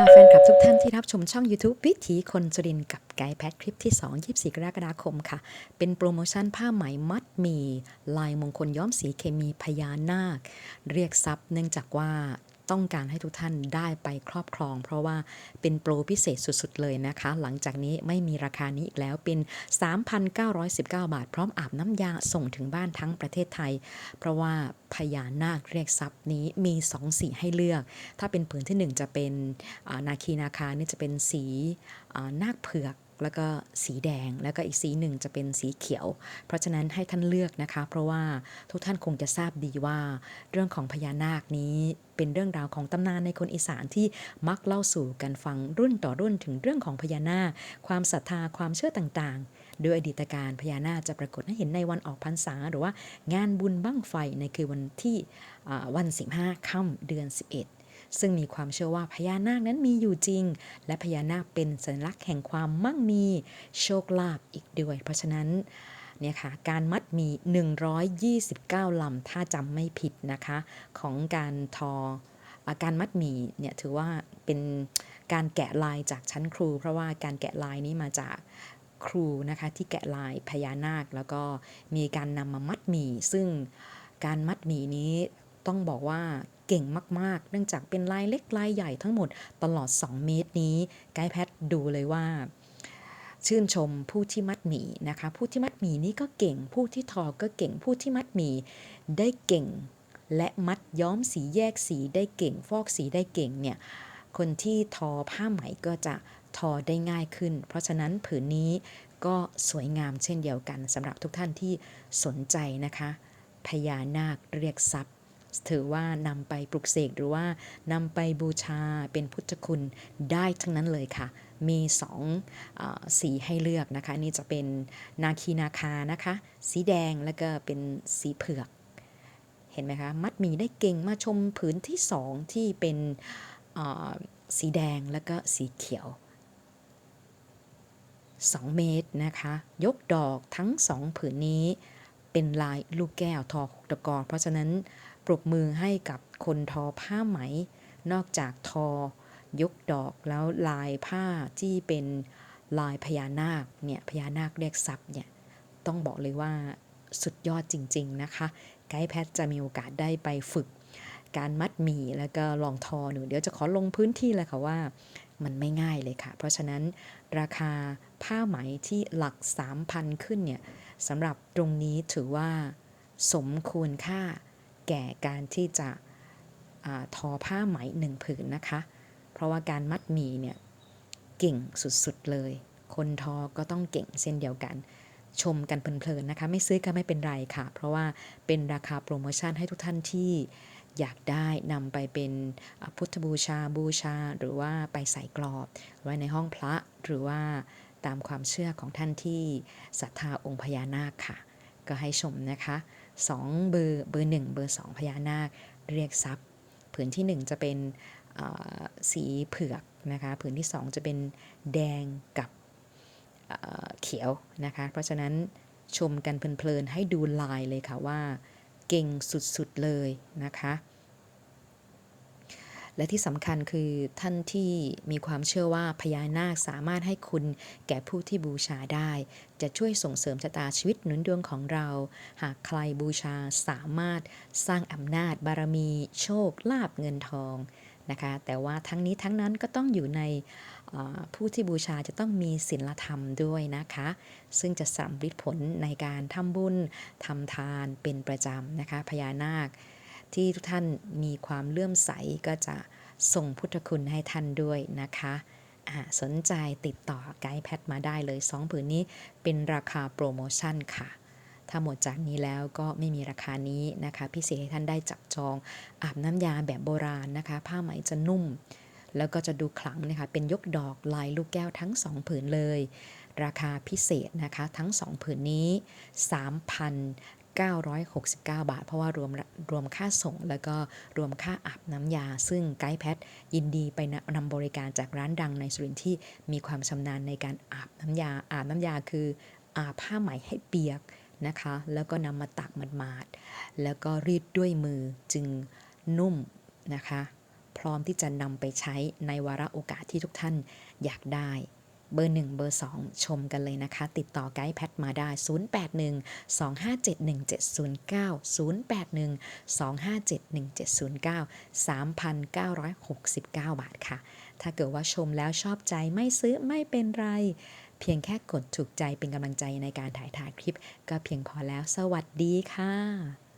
ค่ะแฟนคลับทุกท่านที่รับชมช่อง YouTube วิถีคนสุรินกับไกด์แพทคลิปที่ 2 24 กรกฎาคมค่ะ เป็นโปรโมชั่นผ้าไหมมัดมี ลายมงคลย้อมสีเคมีพญานาค เรียกทรัพย์เนื่องจากว่า ต้องการให้ทุกท่านได้ไปครอบครอง เพราะว่าเป็นโปรพิเศษสุดๆเลยนะคะ หลังจากนี้ไม่มีราคานี้อีกแล้วเป็น 3,919 บาท พร้อมอาบน้ำยาส่งถึงบ้านทั้งประเทศไทย เพราะว่าพญานาคเรียกทรัพย์นี้มี 2 สีให้เลือก ถ้าเป็นผืนที่ 1 จะเป็นนาคีนาคานี่จะเป็นสีนาคเผือก แล้วก็สีแดงแล้วก็อีกสีหนึ่งจะเป็นสีเขียว เพราะฉะนั้นให้ท่านเลือกนะคะ เพราะว่าทุกท่านคงจะทราบดีว่า เรื่องของพญานาคนี้เป็นเรื่องราวของตำนานในคนอีสานที่มักเล่าสู่กันฟังรุ่นต่อรุ่นถึงเรื่องของพญานาค ความศรัทธาความเชื่อต่างๆ โดยอดีตการพญานาคจะปรากฏให้เห็นในวันออกพรรษา หรือว่างานบุญบั้งไฟในคือวันที่วันสิบห้าค่ำเดือน 11 ซึ่งมีความเชื่อว่าพญานาคนั้นมีอยู่จริง และพญานาคเป็นสัญลักษณ์แห่งความมั่งมี โชคลาภอีกด้วย เพราะฉะนั้นเนี่ยค่ะการมัดมี 129 ลำ ถ้าจำไม่ผิดนะคะ ของการทอการมัดหมี่เนี่ยถือว่าเป็นการแกะลายจากชั้นครู เพราะว่าการแกะลายนี้มาจากครูนะคะที่แกะลายพญานาค แล้วก็มีการนำมามัดหมี่ ซึ่งการมัดหมี่นี้ต้องบอกว่า เก่งมาก ๆ เนื่องจากเป็นลายเล็กลายใหญ่ทั้งหมดตลอด 2 เมตรนี้ ไกด์แพทดูเลยว่า ชื่นชมผู้ที่มัดหมีนะคะ ผู้ที่มัดหมีนี้ก็เก่ง ผู้ที่ทอก็เก่ง ผู้ที่มัดหมีได้เก่ง และมัดย้อมสีแยกสีได้เก่ง ฟอกสีได้เก่งเนี่ย คนที่ทอผ้าไหมก็จะทอได้ง่ายขึ้น เพราะฉะนั้นผืนนี้ก็สวยงามเช่นเดียวกันสำหรับทุกท่านที่สนใจนะคะพญานาคเรียกทรัพย์ ถือว่านำไปปลุกเสกหรือว่านำไปบูชาเป็นพุทธคุณได้ทั้งนั้นเลยค่ะ มีสองอสีให้เลือกนะคะ นี่จะเป็นนาคีนาคานะคะ สีแดงแล้วก็เป็นสีเผือก เห็นไหมคะ มัดหมีได้เก่งมาชมผืนที่สองที่เป็นสีแดงแล้วก็สีเขียว 2 เมตรนะคะ ยกดอกทั้ง 2 ผืนนี้เป็นลายลูกแก้วทอหกตะกอเพราะฉะนั้น ปรบมือให้กับคนทอผ้าไหม นอกจากทอยกดอกแล้วลายผ้าที่เป็นลายพญานาคเนี่ยพญานาคเรียกทรัพย์เนี่ยต้องบอกเลยว่าสุดยอดจริง ๆ นะคะ ไกด์แพทจะมีโอกาสได้ไปฝึก การมัดหมี่แล้วก็ลองทอหนูเดี๋ยวจะขอลงพื้นที่เลยค่ะว่ามันไม่ง่ายเลยค่ะ เพราะฉะนั้นราคาผ้าไหมที่หลัก 3,000 ขึ้นเนี่ยสำหรับตรงนี้ถือว่าสมควรค่า แก่การที่จะอาทอผ้าไหมหนึ่งผืนนะคะ เพราะว่าการมัดหมี่เนี่ยเก่งสุดๆเลย คนทอก็ต้องเก่งเช่นเดียวกัน ชมกันเพลินๆนะคะ ไม่ซื้อก็ไม่เป็นไรค่ะ เพราะว่าเป็นราคาโปรโมชั่นให้ทุกท่านที่อยากได้นำไปเป็นพุทธบูชาบูชา หรือว่าไปใส่กรอบ ไว้ในห้องพระหรือว่าตามความเชื่อของท่านที่ศรัทธาองค์พญานาคค่ะ ก็ให้ชมนะคะ สองเบอร์เบอร์หนึ่งเบอร์สองพญานาคเรียกทรัพย์ ผืนที่หนึ่งจะเป็นสีเผือกนะคะผืนที่สองจะเป็นแดงกับเขียวนะคะเพราะฉะนั้นชมกันเพลินๆให้ดูลายเลยค่ะว่า เก่งสุดๆเลยนะคะ และที่สำคัญคือท่านที่มีความเชื่อว่าพญานาคสามารถให้คุณแก่ผู้ที่บูชาได้ จะช่วยส่งเสริมชะตาชีวิตหนุนดวงของเรา หากใครบูชาสามารถสร้างอำนาจบารมี โชคลาภเงินทองนะคะแต่ว่าทั้งนี้ทั้งนั้นก็ต้องอยู่ในผู้ที่บูชาจะต้องมีศีลธรรมด้วยนะคะ ซึ่งจะสำลิผลในการทำบุญทำทานเป็นประจำนะคะพญานาค ที่ทุกท่านมีความเลื่อมใสก็จะส่งพุทธคุณให้ท่านด้วยนะคะสนใจติดต่อไกด์แพทมาได้เลย 2 ผืนนี้เป็นราคาโปรโมชั่นค่ะ ถ้าหมดจากนี้แล้วก็ไม่มีราคานี้นะคะ พิเศษให้ท่านได้จับจอง อาบน้ำยาแบบโบราณนะคะ ผ้าไหมจะนุ่ม แล้วก็จะดูขลังนะคะ เป็นยกดอกลายลูกแก้วทั้ง 2 ผืนเลย ราคาพิเศษนะคะ ทั้ง 2 ผืนนี้ 969 บาท เพราะว่ารวมรวมค่าส่ง แล้วก็รวมค่าอาบน้ำยา ซึ่งไกด์แพทยินดีไปนำบริการจากร้านดังในสุรินทร์ที่มีความชำนาญในการอาบน้ำยา อาบน้ำยาคืออาบผ้าไหมให้เปียกนะคะ แล้วก็นำมาตักหมาดๆแล้วก็รีดด้วยมือจึงนุ่มนะคะ พร้อมที่จะนำไปใช้ในวาระโอกาสที่ทุกท่านอยากได้ เบอร์ 1 เบอร์ 2 ชมกันเลยนะคะ ติดต่อไกด์แพทมาได้ 081 2571709 081 2571709 3,969 บาทค่ะ ถ้าเกิดว่าชมแล้วชอบใจไม่ซื้อไม่เป็นไร เพียงแค่กดถูกใจเป็นกำลังใจในการถ่ายทายคลิป ก็เพียงพอแล้วสวัสดีค่ะ